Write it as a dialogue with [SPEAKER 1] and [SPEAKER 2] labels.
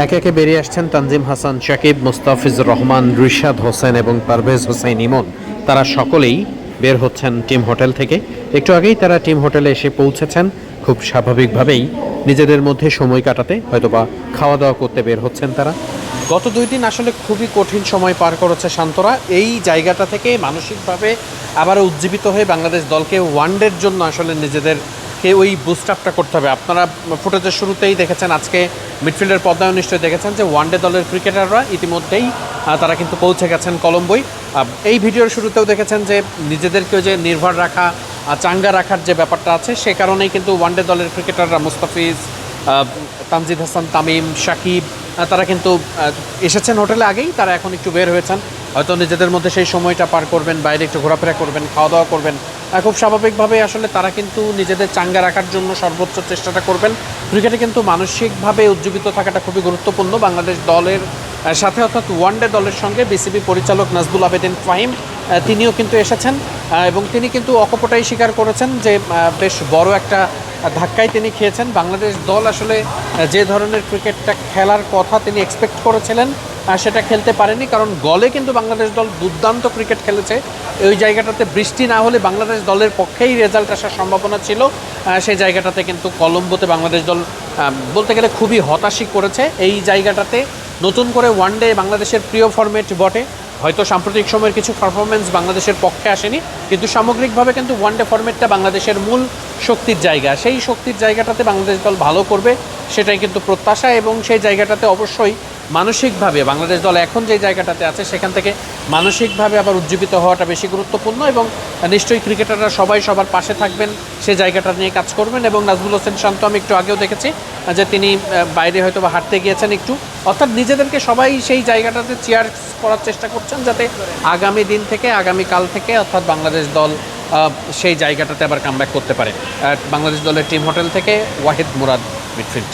[SPEAKER 1] একে একে বেরিয়ে আসছেন তানজিম হাসান, শাকিব, মুস্তাফিজুর রহমান, রিশাদ হোসেন এবং পারভেজ হোসেন ইমন। তারা সকলেই বের হচ্ছেন টিম হোটেল থেকে। একটু আগেই তারা টিম হোটেলে এসে পৌঁছেছেন। খুব স্বাভাবিকভাবেই নিজেদের মধ্যে সময় কাটাতে হয়তোবা খাওয়া দাওয়া করতে বের হচ্ছেন তারা। গত দুই দিন আসলে খুবই কঠিন সময় পার করেছে শান্তরা। এই জায়গাটা থেকে মানসিকভাবে আবার উজ্জীবিত হয়ে বাংলাদেশ দলকে ওয়ানডের জন্য আসলে নিজেদেরকে ওই বুস্ট আপটা করতে হবে। আপনারা ফুটেজের শুরুতেই দেখেছেন আজকে মিডফিল্ডের পদ্মায় নিশ্চয়ই দেখেছেন যে ওয়ানডে দলের ক্রিকেটাররা ইতিমধ্যেই তারা কিন্তু পৌঁছে গেছেন কলম্বোই এই ভিডিওর শুরুতেও দেখেছেন যে নিজেদেরকেও যে নির্ভর রাখা চাঙ্গা রাখার যে ব্যাপারটা আছে সে কারণেই কিন্তু ওয়ানডে দলের ক্রিকেটাররা মুস্তাফিজ তানজিদ হাসান তামিম আহ, তারা কিন্তু এসেছেন হোটেলে আগেই, তারা এখন একটু বের হয়েছেন। হয়তো নিজেদের মধ্যে সেই সময়টা পার করবেন, বাইরে একটু ঘোরাফেরা করবেন খাওয়া দাওয়া করবেন খুব স্বাভাবিকভাবে আসলে তারা কিন্তু নিজেদের চাঙ্গা রাখার জন্য সর্বোচ্চ চেষ্টাটা করবেন। ক্রিকেটে কিন্তু মানসিকভাবে উজ্জীবিত থাকাটা খুবই গুরুত্বপূর্ণ। বাংলাদেশ দলের সাথে অর্থাৎ ওয়ানডে দলের সঙ্গে বিসিবি পরিচালক নাজবুল আবেদিন ফাহিম তিনিও কিন্তু এসেছেন। এবং তিনি কিন্তু অকপটাই স্বীকার করেছেন যে বেশ বড় একটা ধাক্কায় তিনি খেয়েছেন। বাংলাদেশ দল আসলে যে ধরনের ক্রিকেটটা খেলার কথা তিনি এক্সপেক্ট করেছিলেন সেটা খেলতে পারেনি। কারণ গলে কিন্তু বাংলাদেশ দল দুর্দান্ত ক্রিকেট খেলেছে। ওই জায়গাটাতে বৃষ্টি না হলে বাংলাদেশ দলের পক্ষেই রেজাল্ট আসার সম্ভাবনা ছিল। সেই জায়গাটাতে কিন্তু কলম্বোতে বাংলাদেশ দল বলতে গেলে খুবই হতাশই করেছে। এই জায়গাটাতে নতুন করে ওয়ানডে বাংলাদেশের প্রিয় ফরম্যাট বটে। হয়তো সাম্প্রতিক সময়ের কিছু পারফরমেন্স বাংলাদেশের পক্ষে আসেনি, কিন্তু সামগ্রিকভাবে কিন্তু ওয়ানডে ফরম্যাটটা বাংলাদেশের মূল শক্তির জায়গা। সেই শক্তির জায়গাটাতে বাংলাদেশ দল ভালো করবে, সেটাই কিন্তু প্রত্যাশা এবং সেই জায়গাটাতে অবশ্যই মানসিকভাবে বাংলাদেশ দল এখন যে জায়গাটাতে আছে, সেখান থেকে মানসিকভাবে আবার উজ্জীবিত হওয়াটা বেশি গুরুত্বপূর্ণ এবং নিশ্চয়ই ক্রিকেটাররা সবাই সবার পাশে থাকবেন সেই জায়গাটা নিয়ে কাজ করবেন এবং নাজমুল হোসেন শান্ত আমি একটু আগেও দেখেছি যে তিনি বাইরে হয়তো বা হাঁটতে গিয়েছেন একটু। অর্থাৎ নিজেদেরকে সবাই সেই জায়গাটাতে চেয়ার করার চেষ্টা করছেন যাতে আগামী দিন থেকে, আগামী কাল থেকে অর্থাৎ বাংলাদেশ দল সেই জায়গাটাতে আবার কামব্যাক করতে পারে। বাংলাদেশ দলের টিম হোটেল থেকে ওয়াহিদ মুরাদ মিডফিল্ড